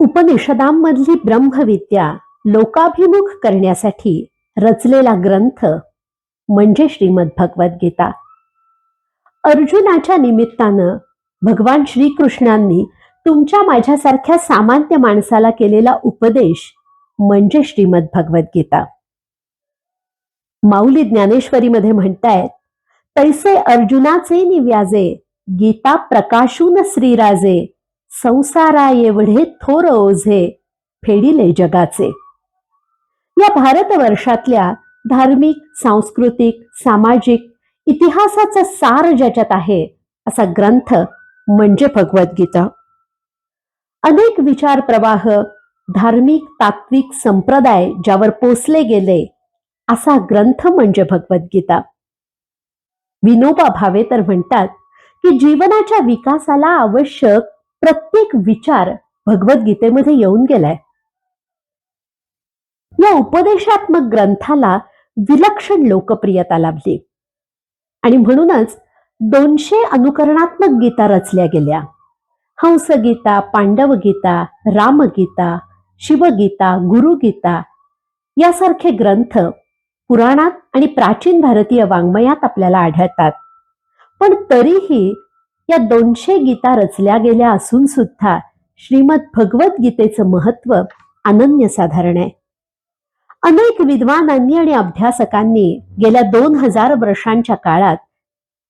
उपनिषदांमधली ब्रह्मविद्या लोकाभिमुख करण्यासाठी रचलेला ग्रंथ म्हणजे श्रीमद भगवद्गीता अर्जुनाच्या निमित्तानं भगवान श्रीकृष्णांनी तुमच्या माझ्यासारख्या सामान्य माणसाला केलेला उपदेश म्हणजे श्रीमद भगवद्गीता माऊली ज्ञानेश्वरीमध्ये म्हणतायत तैसे अर्जुनाचे निव्याजे गीता प्रकाशून श्रीराजे संसारा एवढे थोर ओझे फेडिले जगाचे. या भारतवर्षातल्या धार्मिक सांस्कृतिक सामाजिक इतिहासाचा सार ज्याच्यात आहे असा ग्रंथ म्हणजे भगवद्गीता. अनेक विचार प्रवाह धार्मिक तात्विक संप्रदाय ज्यावर पोचले गेले असा ग्रंथ म्हणजे भगवद्गीता. विनोबा भावे तर म्हणतात की जीवनाच्या विकासाला आवश्यक प्रत्येक विचार भगवद्गीतेमध्ये येऊन गेलाय. या उपदेशात्मक ग्रंथाला विलक्षण लोकप्रियता लाभली. आणि म्हणूनच दोनशे अनुकरणात्मक गीता रचल्या गेल्या. हंसगीता पांडवगीता रामगीता शिवगीता गुरुगीता यासारखे ग्रंथ पुराणात आणि प्राचीन भारतीय वाङ्मयात आपल्याला आढळतात. पण तरीही या दोनशे गीता रचल्या गेल्या असून सुद्धा श्रीमद भगवद्गीतेचं महत्त्व अनन्यसाधारण आहे. अनेक विद्वानांनी आणि अभ्यासकांनी गेल्या दोन हजार वर्षांच्या काळात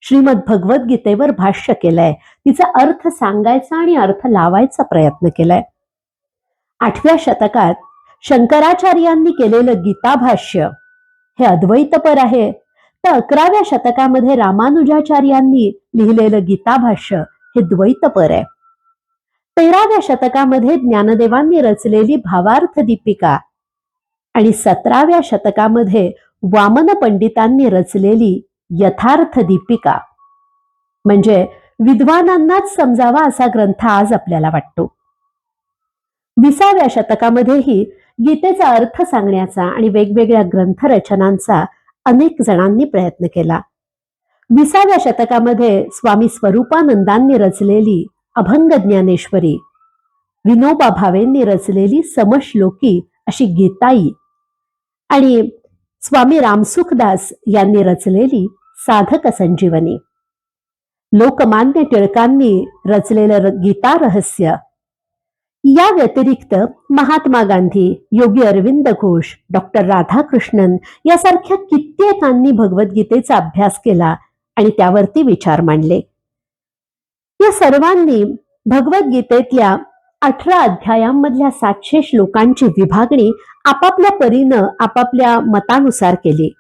श्रीमद भगवद्गीतेवर भाष्य केलंय. तिचा अर्थ सांगायचा आणि अर्थ लावायचा प्रयत्न केलाय. आठव्या शतकात शंकराचार्यांनी केलेलं गीता भाष्य हे अद्वैतपर आहे. तर अकराव्या शतकामध्ये रामानुजाचार्यांनी लिहिलेलं गीताभाष्य हे द्वैतपर आहे. तेराव्या शतकामध्ये ज्ञानदेवांनी रचलेली भावार्थ दीपिका आणि सतराव्या शतकामध्ये वामन पंडितांनी रचलेली यथार्थ दीपिका. म्हणजे विद्वानांनाच समजावा असा ग्रंथ आज आपल्याला वाटतो. विसाव्या शतकामध्येही गीतेचा अर्थ सांगण्याचा आणि वेगवेगळ्या ग्रंथरचनांचा अनेक जणांनी प्रयत्न केला. विसाव्या शतकामध्ये स्वामी स्वरूपानंदांनी रचलेली अभंग ज्ञानेश्वरी विनोबा भावेंनी रचलेली समश्लोकी अशी गीताई आणि स्वामी रामसुखदास यांनी रचलेली साधक संजीवनी. लोकमान्य टिळकांनी रचलेलं गीता रहस्य या व्यतिरिक्त महात्मा गांधी योगी अरविंद घोष डॉक्टर राधाकृष्णन यासारख्या कित्येकांनी भगवद्गीतेचा अभ्यास केला आणि त्यावरती विचार मांडले. या सर्वांनी भगवद्गीतेतल्या अठरा अध्यायांमधल्या सातशे श्लोकांची विभागणी आपापल्या परीनं आपापल्या मतानुसार केली.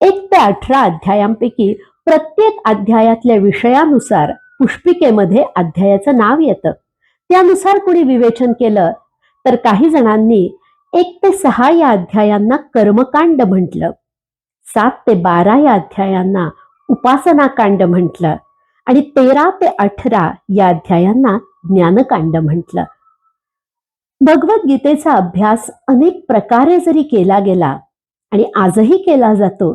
एक ते अठरा अध्यायांपैकी प्रत्येक अध्यायातल्या विषयानुसार पुष्पिकेमध्ये अध्यायाचं नाव येतं. त्यानुसार कुणी विवेचन केलं तर काही जणांनी एक ते सहा या अध्यायांना कर्मकांड म्हटलं. सात ते बारा या अध्यायांना उपासना कांड म्हटलं आणि तेरा ते अठरा या अध्यायांना ज्ञानकांड म्हटलं. भगवद्गीतेचा अभ्यास अनेक प्रकारे जरी केला गेला आणि आजही केला जातो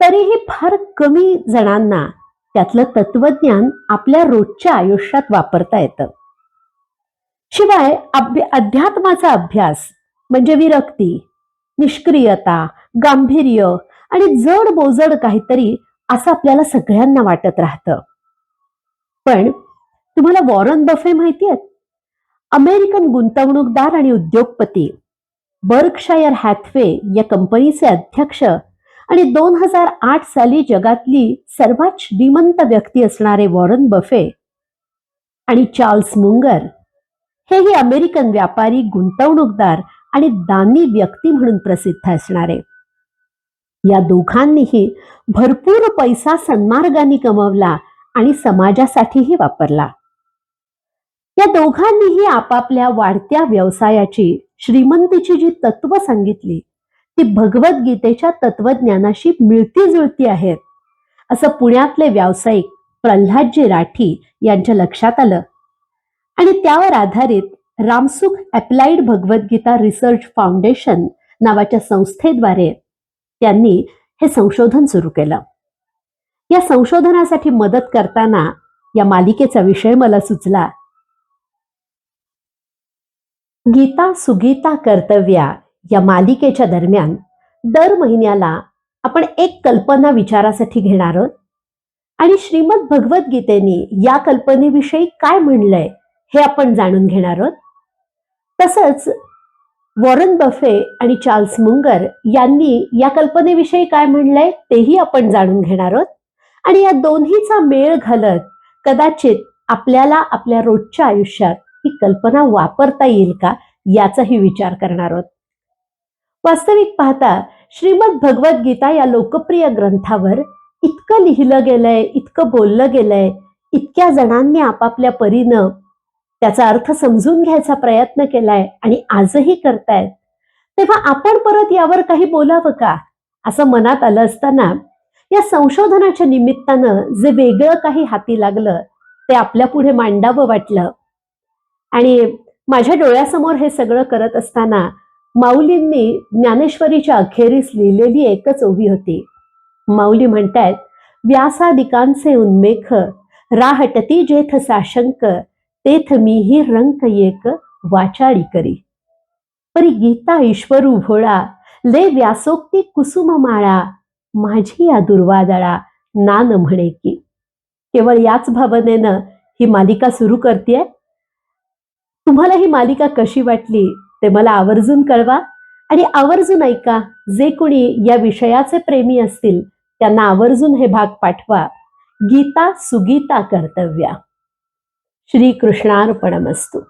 तरीही फार कमी जणांना त्यातलं तत्वज्ञान आपल्या रोजच्या आयुष्यात वापरता येतं. शिवाय अध्यात्माचा अभ्यास म्हणजे विरक्ती निष्क्रियता गांभीर्य आणि जड बोजड काहीतरी असं आपल्याला सगळ्यांना वाटत राहतं. पण तुम्हाला वॉरन बफे माहिती आहेत? अमेरिकन गुंतवणूकदार आणि उद्योगपती बर्कशायर हॅथवे या कंपनीचे अध्यक्ष आणि दोन हजार आठ साली जगातली सर्वात श्रीमंत व्यक्ती असणारे वॉरन बफे आणि चार्ल्स मुंगर हेही अमेरिकन व्यापारी गुंतवणूकदार आणि दानी व्यक्ती म्हणून प्रसिद्ध असणारे या दोघांनीही भरपूर पैसा सन्मार्गाने कमवला आणि समाजासाठीही वापरला. या दोघांनीही आपापल्या वाढत्या व्यवसायाची श्रीमंतीची जी तत्व सांगितली ती भगवद्गीतेच्या तत्वज्ञानाशी मिळती जुळती आहेत. असं पुण्यातले व्यावसायिक प्रल्हादजी राठी यांच्या लक्षात आलं आणि त्यावर आधारित Ramsukh applied Bhagavad Gita research foundation नावाच्या संस्थेद्वारे त्यांनी हे संशोधन सुरू केलं. या संशोधनासाठी मदत करताना या मालिकेचा विषय मला सुचला. गीता सुगीता कर्तव्या या मालिकेच्या दरम्यान दर महिन्याला आपण एक कल्पना विचारासाठी घेणार आहोत. आणि श्रीमद भगवद्गीतेने या कल्पनेविषयी काय म्हणलंय हे आपण जाणून घेणार आहोत. तसंच वॉरन बफे आणि चार्ल्स मुंगर यांनी या कल्पनेविषयी काय म्हणलंय तेही आपण जाणून घेणार आहोत. आणि या दोन्हीचा मेळ घालत कदाचित आपल्याला आपल्या रोजच्या आयुष्यात ही कल्पना वापरता येईल का याचाही विचार करणार आहोत. वास्तविक पाहता श्रीमद भगवद्गीता या लोकप्रिय ग्रंथावर इतकं लिहिलं गेलंय इतकं बोललं गेलंय इतक्या जणांनी आपापल्या परीनं त्याचा अर्थ समजून घ्यायचा प्रयत्न केलाय आणि आजही करतायत. तेव्हा आपण परत यावर काही बोलावं का? असं मनात आलं असताना या संशोधनाच्या निमित्तानं जे वेगळं काही हाती लागलं ते आपल्या पुढे मांडावं वाटलं. आणि माझ्या डोळ्यासमोर हे सगळं करत असताना माऊलींनी ज्ञानेश्वरीच्या अखेरीस लिहिलेली एकच ओवी होती. माऊली म्हणतायत व्यासादिकांचे उन्मेख राहटती जेथ साशंक तेथ मी ही रंक एक वाचाळी करी. परी गीता ईश्वरू भोळा ले व्यासोक्ती कुसुम माळा माझी या दुर्वादळा नान म्हणे की. केवळ याच भावनेनं ही मालिका सुरू करते तुम्हाला ही मालिका कशी वाटली ते मला आवर्जून कळवा. आणि आवर्जून ऐका जे कोणी या विषयाचे प्रेमी असतील त्यांना आवर्जून हे भाग पाठवा. गीता सुगीता कर्तव्या. श्रीकृष्णार्पणमस्तू.